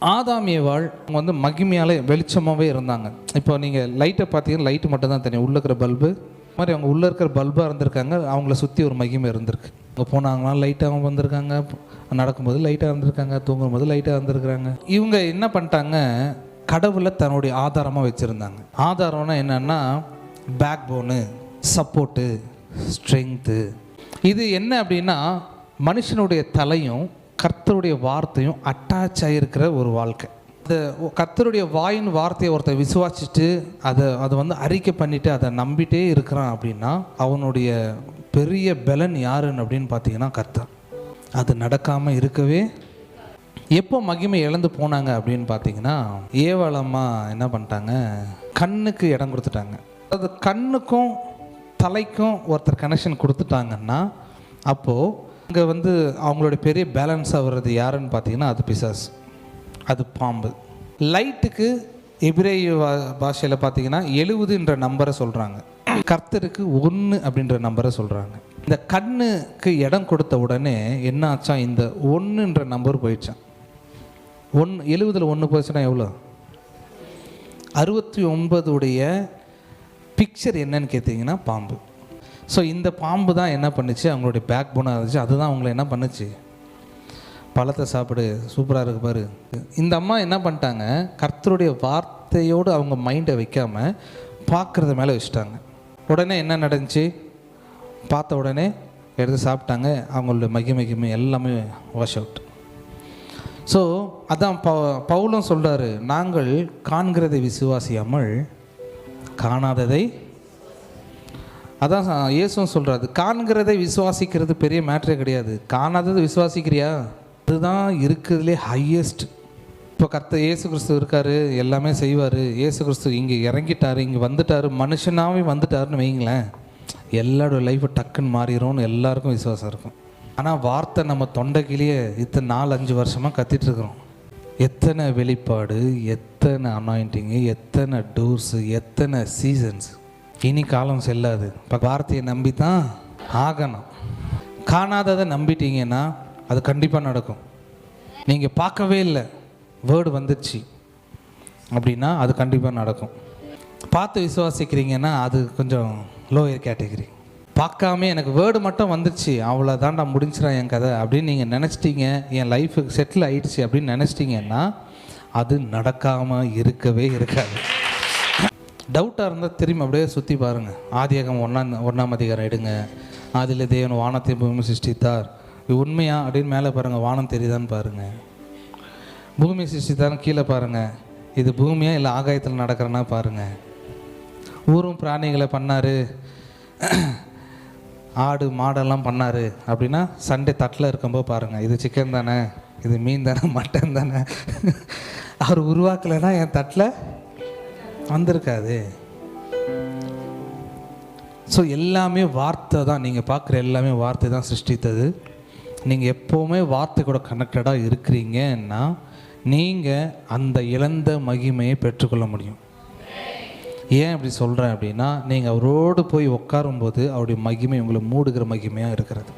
ஆதாமியவாள் அவங்க வந்து மகிமையாலே வெளிச்சமாகவே இருந்தாங்க. இப்போ நீங்கள் லைட்டை பார்த்தீங்கன்னா லைட்டு மட்டும் தான் தெரியும். உள்ளே இருக்கிற பல்பு மாதிரி அவங்க உள்ளே இருக்கிற பல்பாக இருந்திருக்காங்க. அவங்கள சுற்றி ஒரு மகிமை இருந்திருக்கு. அவங்க போனாங்கன்னா லைட்டாக வந்திருக்காங்க. நடக்கும்போது லைட்டாக இருந்திருக்காங்க. தூங்கும்போது லைட்டாக இருந்திருக்கிறாங்க. இவங்க என்ன பண்ணிட்டாங்க? கடவுளை தன்னுடைய ஆதாரமாக வச்சுருந்தாங்க. ஆதாரம்னா என்னென்னா பேக் போனு சப்போர்ட்டு ஸ்ட்ரென்த்து இது என்ன அப்படின்னா மனுஷனுடைய தலையும் கர்த்தருடைய வார்த்தையும் அட்டாச் ஆகியிருக்கிற ஒரு வாழ்க்கை. அந்த கர்த்தருடைய வாயின் வார்த்தையை ஒருத்தர் விசுவாசிச்சுட்டு அதை அதை வந்து அறிக்கை பண்ணிட்டு அதை நம்பிட்டே இருக்கிறான் அப்படின்னா அவனுடைய பெரிய பலன் யாருன்னு அப்படின்னு பார்த்தீங்கன்னா கர்த்தர். அது நடக்காமல் இருக்கவே எப்போ மகிமை இழந்து போனாங்க அப்படின்னு பார்த்தீங்கன்னா ஏவலம்மா என்ன பண்ணிட்டாங்க? கண்ணுக்கு இடம் கொடுத்துட்டாங்க. அது கண்ணுக்கும் தலைக்கும் ஒருத்தர் கனெக்ஷன் கொடுத்துட்டாங்கன்னா அப்போது அங்கே வந்து அவங்களுடைய பெரிய பேலன்ஸாக வர்றது யாருன்னு பார்த்தீங்கன்னா அது பிசாஸ் அது பாம்பு. லைட்டுக்கு எபிரேய பாஷையில் பார்த்தீங்கன்னா எழுபதுன்ற நம்பரை சொல்கிறாங்க கர்த்தருக்கு ஒன்று அப்படின்ற நம்பரை சொல்கிறாங்க இந்த கண்ணுக்கு இடம் கொடுத்த உடனே என்ன ஆச்சான் இந்த ஒன்றுன்ற நம்பர் போயிடுச்சான் ஒன் எழுபதில் ஒன்று போயிடுச்சுன்னா எவ்வளோ? அறுபத்தி ஒன்பதுடைய பிக்சர் என்னன்னு கேட்டிங்கன்னா பாம்பு. ஸோ இந்த பாம்பு தான் என்ன பண்ணுச்சு? அவங்களுடைய பேக் போனாக இருந்துச்சு. அதுதான் அவங்கள என்ன பண்ணுச்சு? பழத்தை சாப்பிடு சூப்பராக இருக்கு பாரு. இந்த அம்மா என்ன பண்ணிட்டாங்க? கர்த்தருடைய வார்த்தையோடு அவங்க மைண்டை வைக்காமல் பார்க்குறத மேலே வச்சுட்டாங்க. உடனே என்ன நடந்துச்சு? பார்த்த உடனே எடுத்து சாப்பிட்டாங்க. அவங்களுடைய மகிமை எல்லாமே வாஷ் அவுட் ஸோ அதான் ப பவுலும் சொல்கிறாரு நாங்கள் காண்கிறதை விசுவாசியாமல் காணாததை அதான் இயேசுவும் சொல்கிறாரு காண்கிறதை விசுவாசிக்கிறது பெரிய மேட்ரே கிடையாது. காணாததை விசுவாசிக்கிறியா? அதுதான் இருக்கிறதுலே ஹையஸ்ட் இப்போ கர்த்த இயேசு கிறிஸ்து இருக்கார் எல்லாமே செய்வார். இயேசு கிறிஸ்து இங்கே இறங்கிட்டார் இங்கே வந்துட்டாரு மனுஷனாவே வந்துட்டாருன்னு வைங்களேன் எல்லாரோட லைஃப் டக்குன்னு மாறிடும்னு எல்லாருக்கும் விசுவாசம் இருக்கும். ஆனால் வார்த்தை நம்ம தொண்டைக்கிலேயே இத்தனை நாலு அஞ்சு வருஷமாக கத்திட்டு இருக்கிறோம். எத்தனை வெளிப்பாடு எத்தனை அனாயிண்டிங்கு எத்தனை டூர்ஸு எத்தனை சீசன்ஸ் இனி காலம் செல்லாது. இப்போ வார்த்தையை நம்பி தான் ஆகணும். காணாததை நம்பிட்டீங்கன்னா அது கண்டிப்பாக நடக்கும். நீங்கள் பார்க்கவே இல்லை. வேர்டு வந்துடுச்சு அப்படின்னா அது கண்டிப்பாக நடக்கும். பார்த்து விசுவாசிக்கிறீங்கன்னா அது கொஞ்சம் லோயர் கேட்டகரி பார்க்காம எனக்கு வேர்டு மட்டும் வந்துடுச்சு அவ்வளோதான்டா முடிஞ்சிடா என் கதை அப்படின்னு நீங்கள் நினச்சிட்டீங்க. என் லைஃபுக்கு செட்டில் ஆயிடுச்சு அப்படின்னு நினச்சிட்டிங்கன்னா அது நடக்காமல் இருக்கவே இருக்காது. டவுட்டாக இருந்தால் திரும்பி அப்படியே சுற்றி பாருங்கள் ஆதியாகம் ஒன்றாம் ஒன்றாம் அதிகாரம் எடுங்க. அதில் தேவன் வானத்தை பூமி சிருஷ்டித்தார். இது உண்மையா? அப்படின்னு மேலே பாருங்கள் வானம் தெரியுதான்னு பாருங்கள் பூமி சிருஷ்டித்தான்னு கீழே பாருங்கள் இது பூமியாக இல்லை ஆகாயத்தில் நடக்கிறனா பாருங்கள் ஊரும் பிராணிகளை பண்ணார். ஆடு மாடெல்லாம் பண்ணார். அப்படின்னா சண்டே தட்டில் இருக்கும்போது பாருங்கள் இது சிக்கன் தானே? இது மீன் தானே? மட்டன் தானே? அவர் உருவாக்கலைன்னா என் தட்டில் வந்திருக்காது. ஸோ எல்லாமே வார்த்தை தான். நீங்கள் பார்க்குற எல்லாமே வார்த்தை தான் சிருஷ்டித்தது. நீங்கள் எப்போவுமே வார்த்தை கூட கனெக்டடாக இருக்கிறீங்கன்னா நீங்கள் அந்த இழந்த மகிமையை பெற்றுக்கொள்ள முடியும். ஏன் அப்படி சொல்கிறேன் அப்படின்னா நீங்கள் அவரோடு போய் உட்காரும்போது அவருடைய மகிமை உங்களை மூடுகிற மகிமையாக இருக்கிறது.